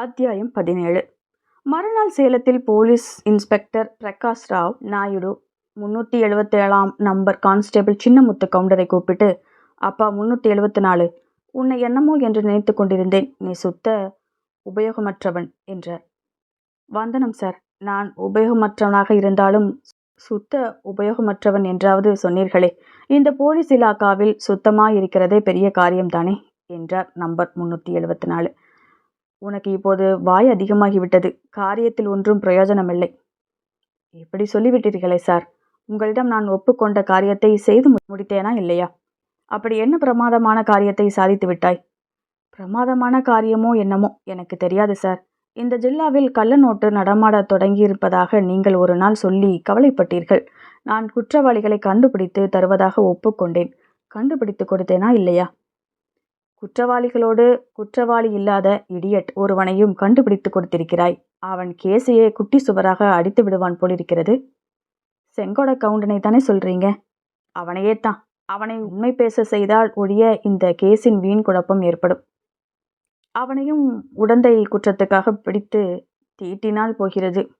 அத்தியாயம் பதினேழு. மறுநாள் சேலத்தில் போலீஸ் இன்ஸ்பெக்டர் பிரகாஷ் ராவ் நாயுடு முந்நூற்றி எழுபத்தேழாம் நம்பர் கான்ஸ்டேபிள் சின்னமுத்து கவுண்டரை கூப்பிட்டு அப்பா முன்னூற்றி எழுபத்தி நாலு உன்னை என்னமோ என்று நினைத்து கொண்டிருந்தேன். நீ சுத்த உபயோகமற்றவன் என்றார். வந்தனம் சார். நான் உபயோகமற்றவனாக இருந்தாலும் சுத்த உபயோகமற்றவன் என்றாவது சொன்னீர்களே. இந்த போலீஸ் இலாக்காவில் சுத்தமாயிருக்கிறதே பெரிய காரியம்தானே? என்றார் நம்பர் முன்னூற்றி எழுபத்தி நாலு உனக்கு இப்போது வாய் அதிகமாகிவிட்டது. காரியத்தில் ஒன்றும் பிரயோஜனமில்லை. இப்படி சொல்லிவிட்டீர்களே சார். உங்களிடம் நான் ஒப்புக்கொண்ட காரியத்தை செய்து முடித்தேனா இல்லையா? அப்படி என்ன பிரமாதமான காரியத்தை சாதித்து விட்டாய்? பிரமாதமான காரியமோ என்னமோ எனக்கு தெரியாது சார். இந்த ஜில்லாவில் கள்ள நோட்டு நடமாடத் தொடங்கியிருப்பதாக நீங்கள் ஒரு நாள் சொல்லி கவலைப்பட்டீர்கள். நான் குற்றவாளிகளை கண்டுபிடித்து தருவதாக ஒப்புக்கொண்டேன். கண்டுபிடித்து கொடுத்தேனா இல்லையா? குற்றவாளிகளோடு குற்றவாளி இல்லாத இடியட் ஒருவனையும் கண்டுபிடித்து கொடுத்திருக்கிறாய். அவன் கேசையே குட்டி சுவராக அடித்து விடுவான் போலிருக்கிறது. செங்கோட கவுண்டனை தானே சொல்றீங்க? அவனையே தான். அவனை உண்மை பேச செய்தால் ஒழிய இந்த கேஸின் வீண் குழப்பம் ஏற்படும். அவனையும் உடந்தை குற்றத்துக்காக பிடித்து தீட்டினால் போகிறது.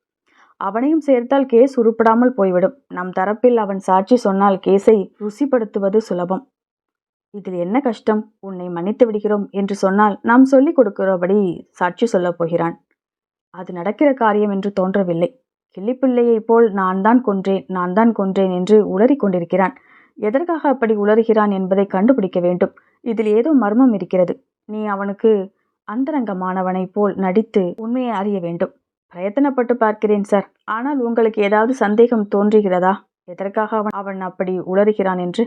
அவனையும் சேர்த்தால் கேஸ் உருப்படாமல் போய்விடும். நம் தரப்பில் அவன் சாட்சி சொன்னால் கேஸை ருசிப்படுத்துவது சுலபம். இதில் என்ன கஷ்டம்? உன்னை மன்னித்து விடுகிறோம் என்று சொன்னால் நாம் சொல்லிக் கொடுக்கிறபடி சாட்சி சொல்லப் போகிறான். அது நடக்கிற காரியம் என்று தோன்றவில்லை. கிள்ளிப்பிள்ளையைப் போல் நான் தான் கொன்றேன் நான் தான் கொன்றேன் என்று உளறிக் கொண்டிருக்கிறான். எதற்காக அப்படி உளறுகிறான் என்பதை கண்டுபிடிக்க வேண்டும். இதில் ஏதோ மர்மம் இருக்கிறது. நீ அவனுக்கு அந்தரங்கமானவனைப் போல் நடித்து உண்மையை அறிய வேண்டும். பிரயத்தனப்பட்டு பார்க்கிறேன் சார். ஆனால் உங்களுக்கு ஏதாவது சந்தேகம் தோன்றுகிறதா? எதற்காக அவன் அவன் அப்படி உளறுகிறான் என்று?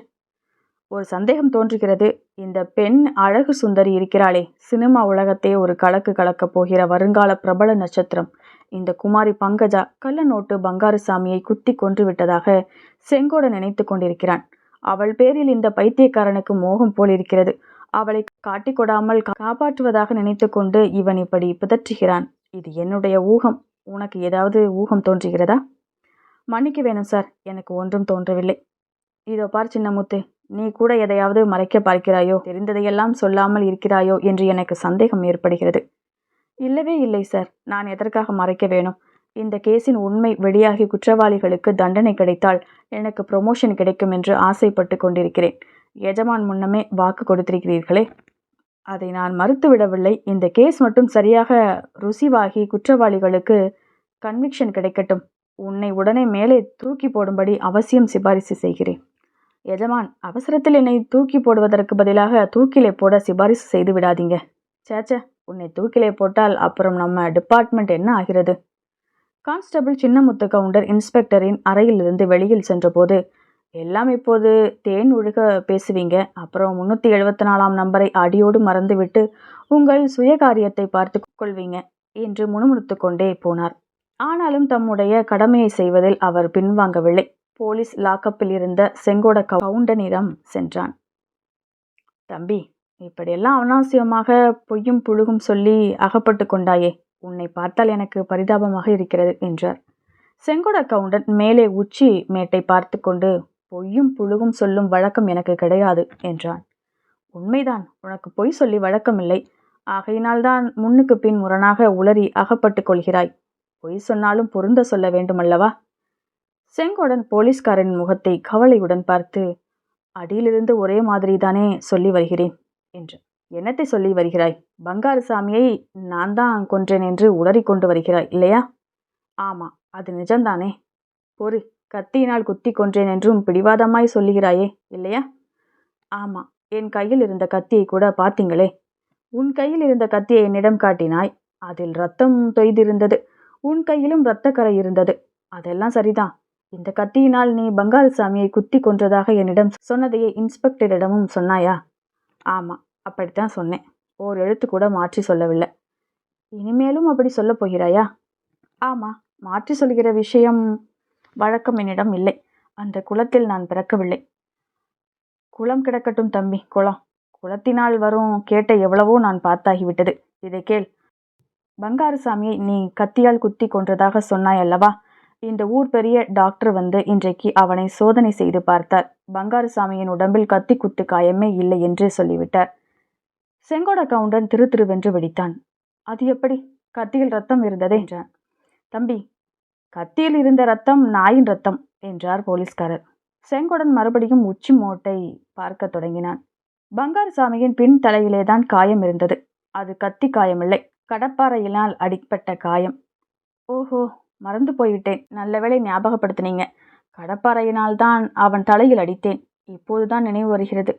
ஒரு சந்தேகம் தோன்றுகிறது. இந்த பெண் அழகு சுந்தரி இருக்கிறாளே. சினிமா உலகத்தையே ஒரு கலக்கு கலக்கப் போகிற வருங்கால பிரபல நட்சத்திரம். இந்த குமாரி பங்கஜா கள்ள நோட்டு பங்காருசாமியை குத்தி கொன்று விட்டதாக செங்கோட நினைத்து கொண்டிருக்கிறான். அவள் பேரில் இந்த பைத்தியக்காரனுக்கு மோகம் போல் இருக்கிறது அவளை காட்டிக்கொடாமல் காப்பாற்றுவதாக நினைத்து கொண்டு இவன் இப்படி பிதற்றுகிறான். இது என்னுடைய ஊகம். உனக்கு ஏதாவது ஊகம் தோன்றுகிறதா? மன்னிக்க வேணும் சார். எனக்கு ஒன்றும் தோன்றவில்லை. இதோ பார் சின்னமுத்து. நீ கூட எதையாவது மறைக்க பார்க்கிறாயோ? தெரிந்ததையெல்லாம் சொல்லாமல் இருக்கிறாயோ? என்று எனக்கு சந்தேகம் ஏற்படுகிறது. இல்லவே இல்லை சார். நான் எதற்காக மறைக்க வேணும்? இந்த கேஸின் உண்மை வெளியாகி குற்றவாளிகளுக்கு தண்டனை கிடைத்தால் எனக்கு ப்ரொமோஷன் கிடைக்கும் என்று ஆசைப்பட்டு கொண்டிருக்கிறேன். எஜமான் முன்னமே வாக்கு கொடுத்திருக்கிறீர்களே. அதை நான் மறுத்துவிடவில்லை. இந்த கேஸ் மட்டும் சரியாக ருசிவாகி குற்றவாளிகளுக்கு கன்விக்ஷன் கிடைக்கட்டும். உன்னை உடனே மேலே தூக்கி போடும்படி அவசியம் சிபாரிசு செய்கிறேன். எஜமான் அவசரத்தில் என்னை தூக்கி போடுவதற்கு பதிலாக தூக்கிலே போட சிபாரிசு செய்து விடாதீங்க. சேச்சே உன்னை தூக்கிலே போட்டால் அப்புறம் நம்ம டிபார்ட்மெண்ட் என்ன ஆகிறது? கான்ஸ்டபிள் சின்னமுத்து கவுண்டர் இன்ஸ்பெக்டரின் அறையிலிருந்து வெளியில் சென்றபோது எல்லாம் இப்போது தேன் ஒழுக பேசுவீங்க. அப்புறம் முந்நூற்றி எழுபத்தி நாலாம் நம்பரை அடியோடு மறந்துவிட்டு உங்கள் சுயகாரியத்தை பார்த்து கொள்வீங்க என்று முணுமுணுத்து கொண்டே போனார். ஆனாலும் தம்முடைய கடமையை செய்வதில் அவர் பின்வாங்கவில்லை. போலீஸ் லாக்கப்பில் இருந்த செங்கோட கவுண்டனிடம் சென்றான். தம்பி இப்படியெல்லாம் அனாவசியமாக பொய்யும் புழுகும் சொல்லி அகப்பட்டு கொண்டாயே உன்னை பார்த்தால் எனக்கு பரிதாபமாக இருக்கிறது என்றார். செங்கோட கவுண்டன் மேலே உச்சி மேட்டை பார்த்து கொண்டு பொய்யும் புழுகும் சொல்லும் வழக்கம் எனக்கு கிடையாது என்றான். உண்மைதான் உனக்கு பொய் சொல்லி வழக்கமில்லை ஆகையினால்தான் முன்னுக்கு பின் முரணாக உளறி அகப்பட்டு கொள்கிறாய். பொய் சொன்னாலும் பொருந்த சொல்ல வேண்டுமல்லவா? செங்கோடன் போலீஸ்காரன் முகத்தை கவலையுடன் பார்த்து அடியிலிருந்து ஒரே மாதிரி தானே சொல்லி வருகிறேன் என்று. என்னத்தை சொல்லி வருகிறாய்? பங்காரசாமியை நான் தான் கொன்றேன் என்று உளறிக் கொண்டு வருகிறாய் இல்லையா? ஆமா அது நிஜம்தானே. பொறு கத்தியினால் குத்தி கொன்றேன் என்றும் பிடிவாதமாய் சொல்லுகிறாயே இல்லையா? ஆமா என் கையில் இருந்த கத்தியை கூட பார்த்தீங்களே. உன் கையில் இருந்த கத்தியை என்னிடம் காட்டினாய். அதில் ரத்தம் தொய்திருந்தது. உன் கையிலும் இரத்தக்கரை இருந்தது. அதெல்லாம் சரிதான். இந்த கத்தியினால் நீ பங்காருசாமியை குத்தி கொன்றதாக என்னிடம் சொன்னதையே இன்ஸ்பெக்டரிடமும் சொன்னாயா? ஆமாம் அப்படித்தான் சொன்னேன். ஓர் எழுத்து கூட மாற்றி சொல்லவில்லை. இனிமேலும் அப்படி சொல்லப் போகிறாயா? ஆமாம் மாற்றி சொல்கிற விஷயம் வழக்கம் என்னிடம் இல்லை. அந்த குளத்தில் நான் பிறக்கவில்லை. குளம் கிடக்கட்டும் தம்பி குளம். குளத்தினால் வரும் கேட்ட எவ்வளவோ நான் பார்த்தாகிவிட்டது. இதை கேள். பங்காரசாமியை நீ கத்தியால் குத்தி கொன்றதாக சொன்னாய் அல்லவா இந்த ஊர் பெரிய டாக்டர் வந்து இன்றைக்கு அவனை சோதனை செய்து பார்த்தார். பங்காருசாமியின் உடம்பில் கத்தி குத்து காயமே இல்லை என்று சொல்லிவிட்டார். செங்கோட கவுண்டன் திரு திருவென்று வெடித்தான். அது எப்படி? கத்தியில் ரத்தம் இருந்ததே என்றான். தம்பி கத்தியில் இருந்த ரத்தம் நாயின் ரத்தம் என்றார் போலீஸ்காரர். செங்கோடன் மறுபடியும் உச்சி மோட்டை பார்க்கத் தொடங்கினான். பங்காரசாமியின் பின் தலையிலேதான் காயம் இருந்தது. அது கத்தி காயமில்லை. கடப்பாறையினால் அடிப்பட்ட காயம். ஓஹோ மறந்து போய்விட்டேன். நல்லவேளை ஞாபகப்படுத்தினீங்க. கடப்பாறையினால் தான் அவன் தலையில் அடித்தேன். இப்போதுதான் நினைவு வருகிறது.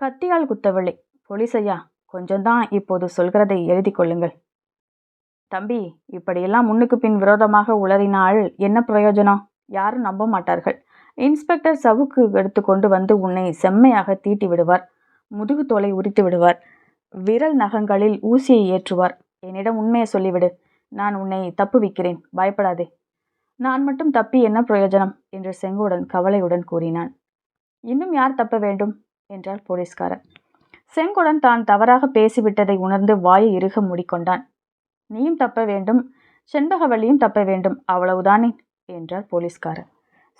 கத்தியால் குத்தவில்லை. போலீஸையா கொஞ்சம்தான் இப்போது சொல்கிறதை எழுதி கொள்ளுங்கள். தம்பி இப்படியெல்லாம் முன்னுக்கு பின் விரோதமாக உளறினால் என்ன பிரயோஜனம்? யாரும் நம்ப மாட்டார்கள். இன்ஸ்பெக்டர் சவுக்கு எடுத்து கொண்டு வந்து உன்னை செம்மையாக தீட்டி விடுவார். முதுகு தோலை உரித்து விடுவார். விரல் நகங்களில் ஊசியை ஏற்றுவார். என்னிடம் உண்மையை சொல்லிவிடு. நான் உன்னை தப்புவிக்கிறேன் பயப்படாதே. நான் மட்டும் தப்பி என்ன பிரயோஜனம்? என்று செங்கோடன் கவலையுடன் கூறினான். இன்னும் யார் தப்ப வேண்டும்? என்றார் போலீஸ்காரர் செங்கோடன் தான் தவறாக பேசிவிட்டதை உணர்ந்து வாயை இறுக மூடிக்கொண்டான். நீயும் தப்ப வேண்டும். செண்பகவல்லியும் தப்ப வேண்டும். அவ்வளவுதானே? என்றார் போலீஸ்காரர்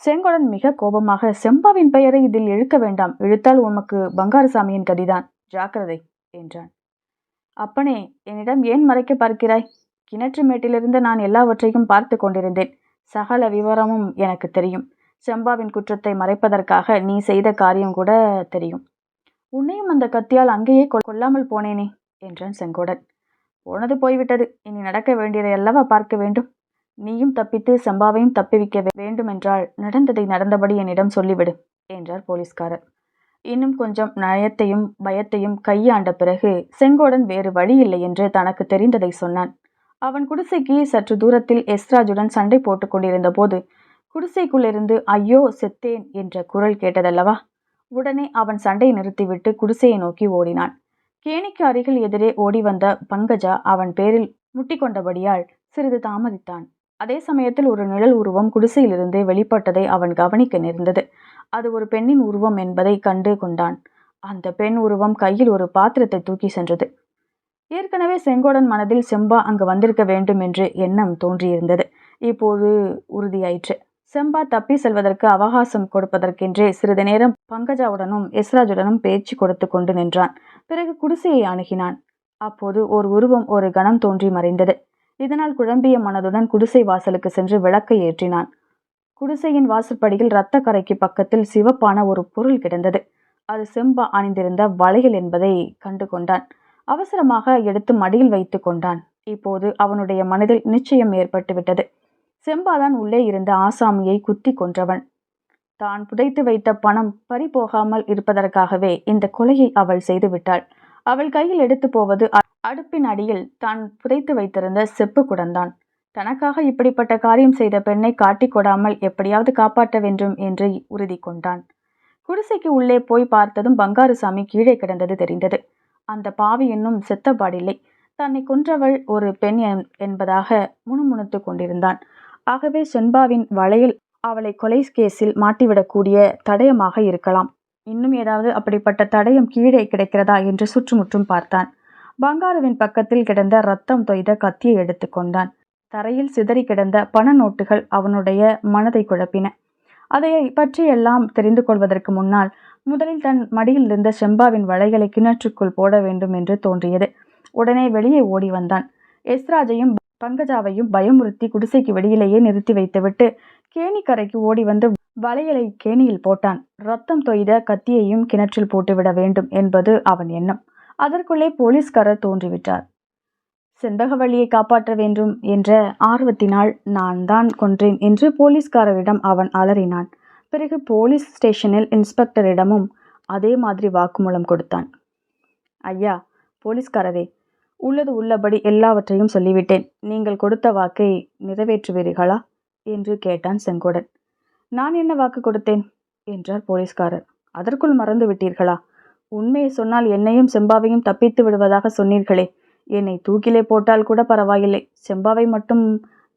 செங்கோடன் மிக கோபமாக செம்பாவின் பெயரை இதில் இழுக்க வேண்டாம். இழுத்தால் உமக்கு பங்காரசாமியின் கதிதான். ஜாக்கிரதை. என்றான். அப்பனே என்னிடம் ஏன் மறைக்க பார்க்கிறாய்? கிணற்று மேட்டிலிருந்து நான் எல்லாவற்றையும் பார்த்து கொண்டிருந்தேன். சகல விவரமும் எனக்கு தெரியும். செம்பாவின் குற்றத்தை மறைப்பதற்காக நீ செய்த காரியம் கூட தெரியும். உன்னையும் அந்த கத்தியால் அங்கேயே கொல்லாமல் போனேனே என்றான் செங்கோடன். போனது போய்விட்டது. இனி நடக்க வேண்டியதை அல்லவா பார்க்க வேண்டும்? நீயும் தப்பித்து சம்பாவையும் தப்பிவிக்க வேண்டுமென்றால் நடந்ததை நடந்தபடி என்னிடம் சொல்லிவிடு என்றார் போலீஸ்காரர். இன்னும் கொஞ்சம் நயத்தையும் பயத்தையும் கையாண்ட பிறகு செங்கோடன் வேறு வழி இல்லை என்று தனக்கு தெரிந்ததை சொன்னான். அவன் குடிசைக்கு சற்று தூரத்தில் எஸ்ராஜுடன் சண்டை போட்டுக் கொண்டிருந்த போது குடிசைக்குள்ளிருந்து ஐயோ செத்தேன் என்ற குரல் கேட்டதல்லவா? உடனே அவன் சண்டையை நிறுத்திவிட்டு குடிசையை நோக்கி ஓடினான். கேணிக்கு அருகில் எதிரே ஓடி வந்த பங்கஜா அவன் பேரில் முட்டிக்கொண்டபடியால் சிறிது தாமதித்தான். அதே சமயத்தில் ஒரு நிழல் உருவம் குடிசையிலிருந்து வெளிப்பட்டதை அவன் கவனிக்க நேர்ந்தது. அது ஒரு பெண்ணின் உருவம் என்பதை கண்டு கொண்டான். அந்த பெண் உருவம் கையில் ஒரு பாத்திரத்தை தூக்கி சென்றது. ஏற்கனவே செங்கோடன் மனதில் செம்பா அங்கு வந்திருக்க வேண்டும் என்று எண்ணம் தோன்றியிருந்தது. இப்போது உறுதியாயிற்று. செம்பா தப்பி செல்வதற்கு அவகாசம் கொடுப்பதற்கென்றே சிறிது நேரம் பங்கஜாவுடனும் எஸ்ராஜுடனும் பேச்சு கொடுத்து கொண்டு நின்றான். பிறகு குடிசையை அணுகினான். அப்போது ஒரு உருவம் ஒரு கணம் தோன்றி மறைந்தது. இதனால் குழம்பிய மனதுடன் குடிசை வாசலுக்கு சென்று விளக்கை ஏற்றினான். குடிசையின் வாசற்படியில் இரத்த கரைக்கு பக்கத்தில் சிவப்பான ஒரு பொருள் கிடந்தது. அது செம்பா அணிந்திருந்த வளையல் என்பதை கண்டு கொண்டான் அவசரமாக எடுத்து மடியில் வைத்து கொண்டான். இப்போது அவனுடைய மனதில் நிச்சயம் ஏற்பட்டு விட்டது. செம்பாதான் உள்ளே இருந்த ஆசாமியை குத்தி கொன்றவன். தான் புதைத்து வைத்த பணம் பறிபோகாமல் இருப்பதற்காகவே இந்த கொலையை அவள் செய்துவிட்டாள் அவள் கையில் எடுத்து போவது அடுப்பின் அடியில் தான் புதைத்து வைத்திருந்த செப்பு குடந்தான். தனக்காக இப்படிப்பட்ட காரியம் செய்த பெண்ணை காட்டிக் கொடாமல் எப்படியாவது காப்பாற்ற வேண்டும் என்று உறுதி கொண்டான். குடிசைக்கு உள்ளே போய் பார்த்ததும் பங்காருசாமி கீழே கிடந்தது தெரிந்தது. அந்த பாவி இன்னும் செத்தபாடில்லை தன்னை கொன்றவள் ஒரு பெண் என்- என்பதாக முணுமுணுத்து கொண்டிருந்தான். ஆகவே செண்பாவின் வளையல் அவளை கொலை கேஸில் மாட்டிவிடக்கூடிய தடயமாக இருக்கலாம். இன்னும் ஏதாவது அப்படிப்பட்ட தடயம் கீழே கிடைக்கிறதா என்று சுற்றுமுற்றும் பார்த்தான். பங்காருவின் பக்கத்தில் கிடந்த ரத்தம் தொய்த கத்தியை எடுத்துக்கொண்டான் தரையில் சிதறி கிடந்த பண நோட்டுகள் அவனுடைய மனதை குழப்பின. அதை பற்றியெல்லாம் தெரிந்து கொள்வதற்கு முன்னால் முதலில் தன் மடியில் இருந்த செம்பாவின் வளைகளை கிணற்றுக்குள் போட வேண்டும் என்று தோன்றியது. உடனே வெளியே ஓடி வந்தான். எஸ்ராஜையும் பங்கஜாவையும் பயமுறுத்தி குடிசைக்கு வெளியிலேயே நிறுத்தி வைத்துவிட்டு கேணிக்கரைக்கு ஓடி வந்து வளையலை கேணியில் போட்டான். ரத்தம் தொய்த கத்தியையும் கிணற்றில் போட்டுவிட வேண்டும் என்பது அவன் எண்ணம். அதற்குள்ளே போலீஸ்காரர் தோன்றிவிட்டார். செண்பகவழியை காப்பாற்ற வேண்டும் என்ற ஆர்வத்தினால் நான் தான் கொன்றேன் என்று போலீஸ்காரரிடம் அவன் அலறினான். பிறகு போலீஸ் ஸ்டேஷனில் இன்ஸ்பெக்டரிடமும் அதே மாதிரி வாக்குமூலம் கொடுத்தான். ஐயா போலீஸ்காரரே உள்ளது உள்ளபடி எல்லாவற்றையும் சொல்லிவிட்டேன். நீங்கள் கொடுத்த வாக்கை நிறைவேற்றுவீர்களா? என்று கேட்டான் செங்கோடன். நான் என்ன வாக்கு கொடுத்தேன்? என்றார் போலீஸ்காரர். அதற்குள் மறந்து விட்டீர்களா? உண்மையை சொன்னால் என்னையும் செம்பாவையும் தப்பித்து விடுவதாக சொன்னீர்களே. என்னை தூக்கிலே போட்டால் கூட பரவாயில்லை. செம்பாவை மட்டும்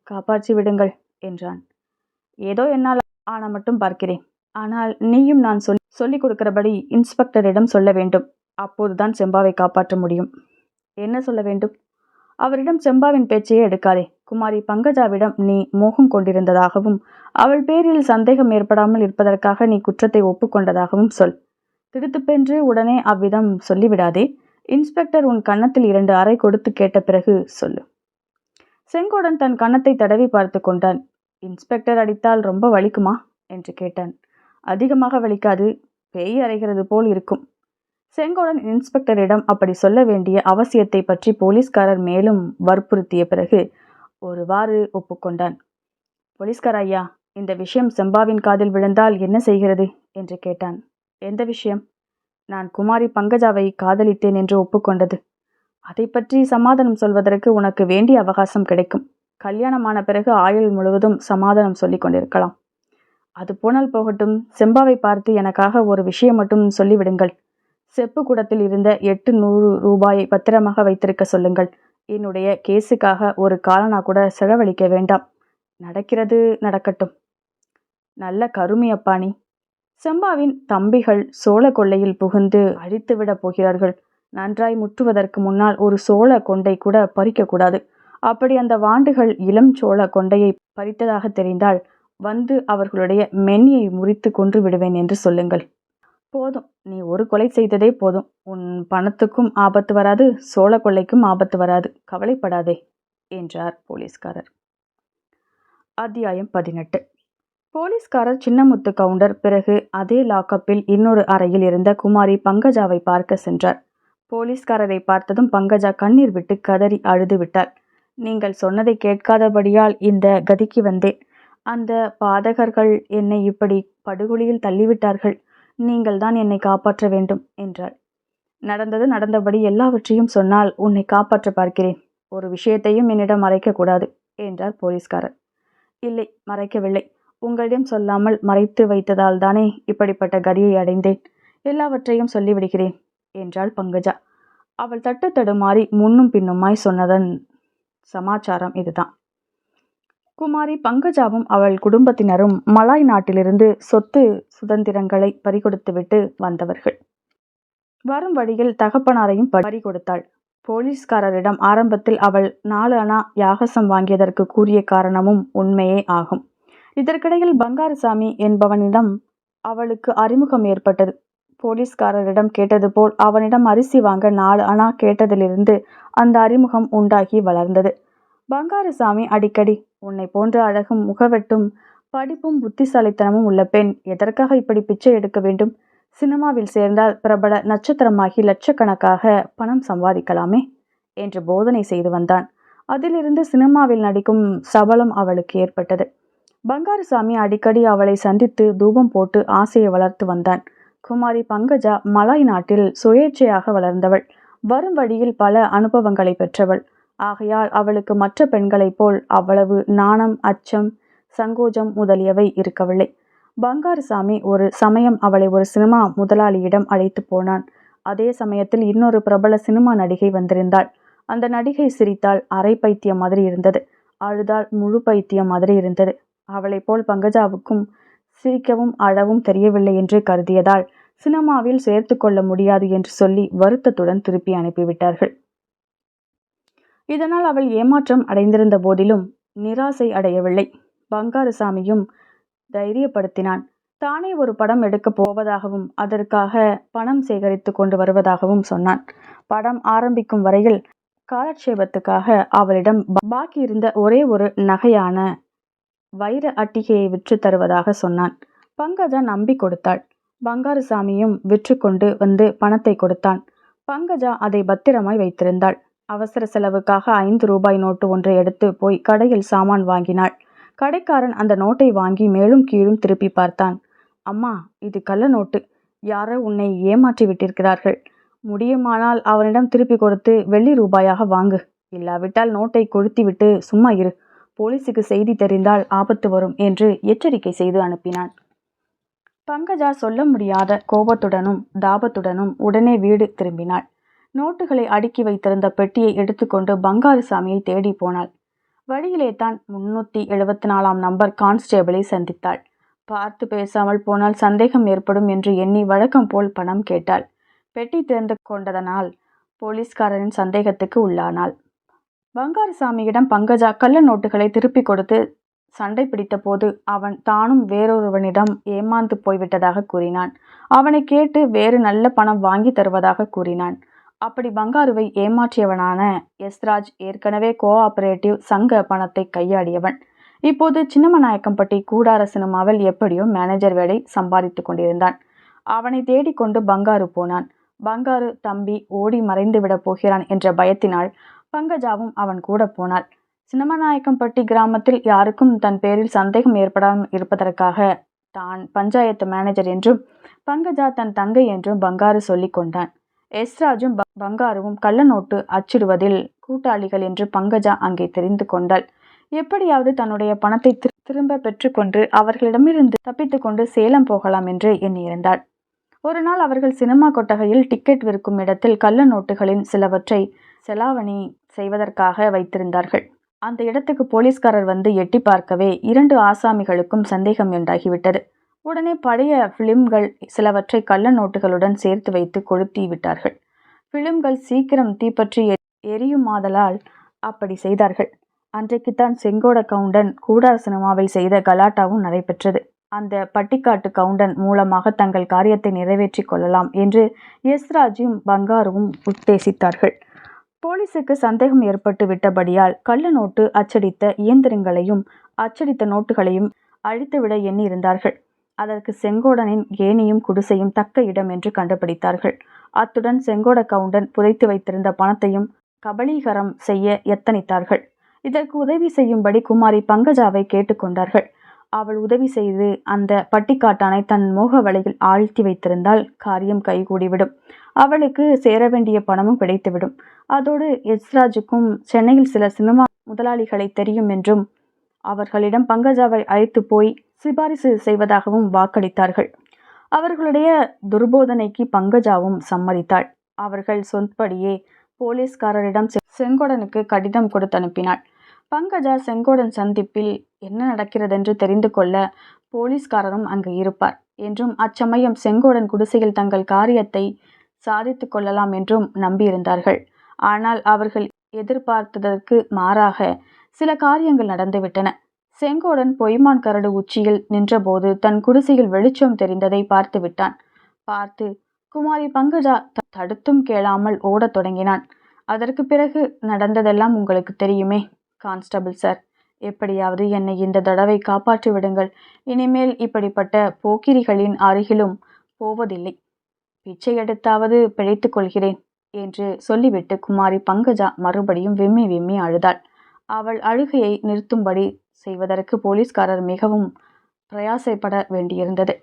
காப்பாற்றி விடுங்கள் என்றான். ஏதோ என்னால் ஆன மட்டும் பார்க்கிறேன். ஆனால் நீயும் நான் சொல் சொல்லிக் கொடுக்கிறபடி இன்ஸ்பெக்டரிடம் சொல்ல வேண்டும். அப்போதுதான் செம்பாவை காப்பாற்ற முடியும். என்ன சொல்ல வேண்டும்? அவரிடம் செம்பாவின் பேச்சையே எடுக்காதே. குமாரி பங்கஜாவிடம் நீ மோகம் கொண்டிருந்ததாகவும் அவள் பேரில் சந்தேகம் ஏற்படாமல் இருப்பதற்காக நீ குற்றத்தை ஒப்புக்கொண்டதாகவும் சொல். திடுத்துப்பென்று உடனே அவ்விதம் சொல்லிவிடாதே. இன்ஸ்பெக்டர் உன் கன்னத்தில் இரண்டு அறை கொடுத்து கேட்ட பிறகு சொல்லு. செங்கோடன் தன் கன்னத்தை தடவி பார்த்து கொண்டான். இன்ஸ்பெக்டர் அடித்தால் ரொம்ப வலிக்குமா? என்று கேட்டான். அதிகமாக வலிக்காது பேய் அறைகிறது போல் இருக்கும். செங்கோடன் இன்ஸ்பெக்டரிடம் அப்படி சொல்ல வேண்டிய அவசியத்தை பற்றி போலீஸ்காரர் மேலும் வற்புறுத்திய பிறகு ஒருவாறு ஒப்புக்கொண்டான். போலீஸ்கார் ஐயா இந்த விஷயம் செம்பாவின் காதில் விழுந்தால் என்ன செய்கிறது? என்று கேட்டான். எந்த விஷயம்? நான் குமாரி பங்கஜாவை காதலித்தேன் என்று ஒப்புக்கொண்டது. அதை பற்றி சமாதானம் சொல்வதற்கு உனக்கு வேண்டிய அவகாசம் கிடைக்கும். கல்யாணமான பிறகு ஆயுள் முழுவதும் சமாதானம் சொல்லி கொண்டிருக்கலாம் அது போனால் போகட்டும். செம்பாவை பார்த்து எனக்காக ஒரு விஷயம் மட்டும் சொல்லிவிடுங்கள். செப்பு கூடத்தில் இருந்த எட்டு நூறு ரூபாயை பத்திரமாக வைத்திருக்க சொல்லுங்கள். என்னுடைய கேஸுக்காக ஒரு காலனா கூட செலவழிக்க வேண்டாம். நடக்கிறது நடக்கட்டும். நல்ல கருமி அப்பாணி செம்பாவின் தம்பிகள் சோழ கொள்ளையில் புகுந்து அழித்துவிடப் போகிறார்கள். நன்றாய் முற்றுவதற்கு முன்னால் ஒரு சோழ கொண்டை கூட பறிக்கக்கூடாது அப்படி அந்த வாண்டுகள் இளம் சோழ கொண்டையை பறித்ததாக தெரிந்தால் வந்து அவர்களுடைய மென்னியை முறித்து கொன்று விடுவேன் என்று சொல்லுங்கள். போதும் நீ ஒரு கொலை செய்ததே போதும். உன் பணத்துக்கும் ஆபத்து வராது சோழ கொள்ளைக்கும் ஆபத்து வராது. கவலைப்படாதே என்றார் போலீஸ்காரர். அத்தியாயம் பதினெட்டு. போலீஸ்காரர் சின்னமுத்து கவுண்டர் பிறகு அதே லாக்கப்பில் இன்னொரு அறையில் இருந்த குமாரி பங்கஜாவை பார்க்க சென்றார். போலீஸ்காரரை பார்த்ததும் பங்கஜா கண்ணீர் விட்டு கதறி அழுது விட்டாள் நீங்கள் சொன்னதை கேட்காதபடியால் இந்த கதிக்கு வந்தேன். அந்த பாதகர்கள் என்னை இப்படி படுகொலியில் தள்ளிவிட்டார்கள். நீங்கள் தான் என்னை காப்பாற்ற வேண்டும் என்றாள். நடந்தது நடந்தபடி எல்லாவற்றையும் சொன்னால் உன்னை காப்பாற்ற பார்க்கிறேன். ஒரு விஷயத்தையும் என்னிடம் மறைக்கக்கூடாது என்றார் போலீஸ்காரர். இல்லை மறைக்கவில்லை. உங்களிடம் சொல்லாமல் மறைத்து வைத்ததால் தானே இப்படிப்பட்ட கதியை அடைந்தேன். எல்லாவற்றையும் சொல்லிவிடுகிறேன் என்றாள் பங்கஜா. அவள் தட்டு தடுமாறி முன்னும் பின்னுமாய் சொன்னதன் சமாச்சாரம் இதுதான். குமாரி பங்கஜாவும் அவள் குடும்பத்தினரும் மலாய் நாட்டிலிருந்து சொத்து சுதந்திரங்களை பறிகொடுத்துவிட்டு வந்தவர்கள். வரும் வழியில் தகப்பனாரையும் பறி கொடுத்தாள். போலீஸ்காரரிடம் ஆரம்பத்தில் அவள் நாலு அணா யாகசம் வாங்கியதற்கு கூறிய காரணமும் உண்மையே ஆகும். இதற்கிடையில் பங்காரசாமி என்பவனிடம் அவளுக்கு அறிமுகம் ஏற்பட்டது. போலீஸ்காரரிடம் கேட்டது போல் அவனிடம் அரிசி வாங்க நாலு அணா கேட்டதிலிருந்து அந்த அறிமுகம் உண்டாகி வளர்ந்தது. பங்காரசாமி அடிக்கடி. உன்னை போன்ற அழகும் முகவெட்டும் படிப்பும் புத்திசாலித்தனமும் உள்ள பெண் எதற்காக இப்படி பிச்சை எடுக்க வேண்டும்? சினிமாவில் சேர்ந்தால் பிரபல நட்சத்திரமாகி லட்சக்கணக்காக பணம் சம்பாதிக்கலாமே? என்று போதனை செய்து வந்தான். அதிலிருந்து சினிமாவில் நடிக்கும் சபலம் அவளுக்கு ஏற்பட்டது. பங்காரசாமி அடிக்கடி அவளை சந்தித்து தூபம் போட்டு ஆசையை வளர்த்து வந்தான். குமாரி பங்கஜா மலாய் நாட்டில் சுயேட்சையாக வளர்ந்தவள். வரும் வழியில் பல அனுபவங்களை பெற்றவள். ஆகையால் அவளுக்கு மற்ற பெண்களைப் போல் அவ்வளவு நாணம் அச்சம் சங்கோஜம் முதலியவை இருக்கவில்லை. பங்காரசாமி ஒரு சமயம் அவளை ஒரு சினிமா முதலாளியிடம் அழைத்து போனான். அதே சமயத்தில் இன்னொரு பிரபல சினிமா நடிகை வந்திருந்தாள். அந்த நடிகை சிரித்தால் அரை பைத்தியம் மாதிரி இருந்தது. அழுதால் முழு பைத்தியம் மாதிரி இருந்தது. அவளைப் போல் பங்கஜாவுக்கும் சிரிக்கவும் அழவும் தெரியவில்லை என்று கருதியதால் சினிமாவில் சேர்த்து கொள்ள முடியாது என்று சொல்லி வருத்தத்துடன் திருப்பி அனுப்பிவிட்டார்கள். இதனால் அவள் ஏமாற்றம் அடைந்திருந்த போதிலும் நிராசை அடையவில்லை. பங்காரசாமியும் தைரியப்படுத்தினான். தானே ஒரு படம் எடுக்கப் போவதாகவும் அதற்காக பணம் சேகரித்து கொண்டு வருவதாகவும் சொன்னான். படம் ஆரம்பிக்கும் வரையில் காலட்சேபத்துக்காக அவளிடம் பாக்கி இருந்த ஒரே ஒரு நகையான வைர அட்டிகையை விற்று தருவதாக சொன்னான். பங்கஜா நம்பி கொடுத்தாள். பங்காரசாமியும் விற்று கொண்டு வந்து பணத்தை கொடுத்தான். பங்கஜா அதை பத்திரமாய் வைத்திருந்தாள். அவசர செலவுக்காக ஐந்து ரூபாய் நோட்டு ஒன்றை எடுத்து போய் கடையில் சாமான் வாங்கினாள். கடைக்காரன் அந்த நோட்டை வாங்கி மேலும் கீழும் திருப்பி பார்த்தான். அம்மா இது கள்ள நோட்டு. யாரோ உன்னை ஏமாற்றி விட்டிருக்கிறார்கள். முடியுமானால் அவனிடம் திருப்பி கொடுத்து வெள்ளி ரூபாயாக வாங்கு. இல்லாவிட்டால் நோட்டை கொளுத்திவிட்டு சும்மா இரு. போலீசுக்கு செய்தி தெரிந்தால் ஆபத்து வரும் என்று எச்சரிக்கை செய்து அனுப்பினான். பங்கஜா சொல்ல முடியாத கோபத்துடனும் தாபத்துடனும் உடனே வீடு திரும்பினாள். நோட்டுகளை அடுக்கி வைத்திருந்த பெட்டியை எடுத்துக்கொண்டு பங்காருசாமியை தேடி போனாள். வழியிலே தான் முன்னூற்றி எழுபத்தி நாலாம் நம்பர் கான்ஸ்டேபிளை சந்தித்தாள். பார்த்து பேசாமல் போனால் சந்தேகம் ஏற்படும் என்று எண்ணி வழக்கம் போல் பணம் கேட்டாள். பெட்டி திறந்து கொண்டதனால் போலீஸ்காரரின் சந்தேகத்துக்கு உள்ளானாள். பங்காரசாமியிடம் பங்கஜா கள்ள நோட்டுகளை திருப்பி கொடுத்து சண்டை பிடித்தபோது அவன் தானும் வேறொருவனிடம் ஏமாந்து போய்விட்டதாக கூறினான். அவனை கேட்டு வேறு நல்ல பணம் வாங்கி தருவதாக கூறினான். அப்படி பங்காருவை ஏமாற்றியவனான எஸ்ராஜ் ஏற்கனவே கோஆபரேட்டிவ் சங்க பணத்தை கையாடியவன். இப்போது சின்னமநாயக்கம்பட்டி கூடார சினிமாவில் எப்படியோ மேனேஜர் வேலை சம்பாதித்து கொண்டிருந்தான். அவனை தேடிக்கொண்டு பங்காரு போனான். பங்காரு தம்பி ஓடி மறைந்து விடப் போகிறான் என்ற பயத்தினால் பங்கஜாவும் அவன் கூட போனாள். சின்னமநாயக்கம்பட்டி கிராமத்தில் யாருக்கும் தன் பேரில் சந்தேகம் ஏற்படாமல் இருப்பதற்காக தான் பஞ்சாயத்து மேனேஜர் என்றும் பங்கஜா தன் தங்கை என்றும் பங்காரு சொல்லிக் கொண்டான். எஸ்ராஜும் ப- பங்காருவும் கள்ள நோட்டு அச்சிடுவதில் கூட்டாளிகள் என்று பங்கஜா அங்கே தெரிந்து கொண்டாள். எப்படியாவது தன்னுடைய பணத்தை திரு- திரும்ப பெற்றுக்கொண்டு அவர்களிடமிருந்து தப்பித்துக்கொண்டு சேலம் போகலாம் என்று எண்ணியிருந்தாள். ஒரு நாள் அவர்கள் சினிமா கொட்டகையில் டிக்கெட் விற்கும் இடத்தில் கள்ள நோட்டுகளின் சிலவற்றை செலாவணி செய்வதற்காக வைத்திருந்தார்கள். அந்த இடத்துக்கு போலீஸ்காரர் வந்து எட்டி பார்க்கவே இரண்டு ஆசாமிகளுக்கும் சந்தேகம் உண்டாகிவிட்டது. உடனே பழைய பிலிம்கள் சிலவற்றை கள்ள நோட்டுகளுடன் சேர்த்து வைத்து கொளுத்தி விட்டார்கள். பிலிம்கள் சீக்கிரம் தீப்பற்றி எரியுமாதலால் அப்படி செய்தார்கள். அன்றைக்குத்தான் செங்கோட கவுண்டன் கூடார் சினிமாவில் செய்த கலாட்டாவும் நடைபெற்றது. அந்த பட்டிக்காட்டு கவுண்டன் மூலமாக தங்கள் காரியத்தை நிறைவேற்றிக் கொள்ளலாம் என்று எஸ்ராஜும் பங்காருவும் உத்தேசித்தார்கள். போலீசுக்கு சந்தேகம் ஏற்பட்டு விட்டபடியால் கள்ள நோட்டு அச்சடித்த இயந்திரங்களையும் அச்சடித்த நோட்டுகளையும் அழித்துவிட எண்ணியிருந்தார்கள். அதற்கு செங்கோடனின் ஏணியும் குடிசையும் தக்க இடம் என்று கண்டுபிடித்தார்கள். அத்துடன் செங்கோட கவுண்டன் புதைத்து வைத்திருந்த பணத்தையும் கபளீகரம் செய்ய எத்தனித்தார்கள். இதற்கு உதவி செய்யும்படி குமாரி பங்கஜாவை கேட்டுக்கொண்டார்கள். அவள் உதவி செய்து அந்த பட்டிக்காட்டானை தன் மோக வலையில் ஆழ்த்தி வைத்திருந்தால் காரியம் கைகூடிவிடும். அவளுக்கு சேர வேண்டிய பணமும் கிடைத்துவிடும். அதோடு எஸ்ராஜுக்கும் சென்னையில் சில சினிமா முதலாளிகளை தெரியும் என்றும் அவர்களிடம் பங்கஜாவை அழைத்து போய் சிபாரிசு செய்வதாகவும் வாக்களித்தார்கள். அவர்களுடைய துர்போதனைக்கு பங்கஜாவும் சம்மதித்தாள். அவர்கள் சொற்படியே போலீஸ்காரரிடம் செ- செங்கோடனுக்கு கடிதம் கொடுத்து அனுப்பினாள் பங்கஜா செங்கோடன் சந்திப்பில் என்ன நடக்கிறதென்று தெரிந்து கொள்ள போலீஸ்காரரும் அங்கு இருப்பார் என்றும் அச்சமயம் செங்கோடன் குடிசையில் தங்கள் காரியத்தை சாதித்து கொள்ளலாம் என்றும் நம்பியிருந்தார்கள். ஆனால் அவர்கள் எதிர்பார்த்ததற்கு மாறாக சில காரியங்கள் நடந்துவிட்டன. செங்கோடன் பொய்மான் கரடு உச்சியில் நின்றபோது தன் குடிசையில் வெளிச்சம் தெரிந்ததை பார்த்து விட்டான். பார்த்து குமாரி பங்கஜா தடுத்தும் கேளாமல் ஓடத் தொடங்கினான். அதற்கு பிறகு நடந்ததெல்லாம் உங்களுக்கு தெரியுமே கான்ஸ்டபிள் சார். எப்படியாவது என்னை இந்த தடவை காப்பாற்றி விடுங்கள். இனிமேல் இப்படிப்பட்ட போக்கிரிகளின் அருகிலும் போவதில்லை. பிச்சை எடுத்தாவது பிழைத்துக் கொள்கிறேன் என்று சொல்லிவிட்டு குமாரி பங்கஜா மறுபடியும் விம்மி விம்மி அழுதாள். அவள் அழுகையை நிறுத்தும்படி செய்வதற்கு போலீஸ்காரர் மிகவும் பிரயாசைப்பட வேண்டியிருந்தது.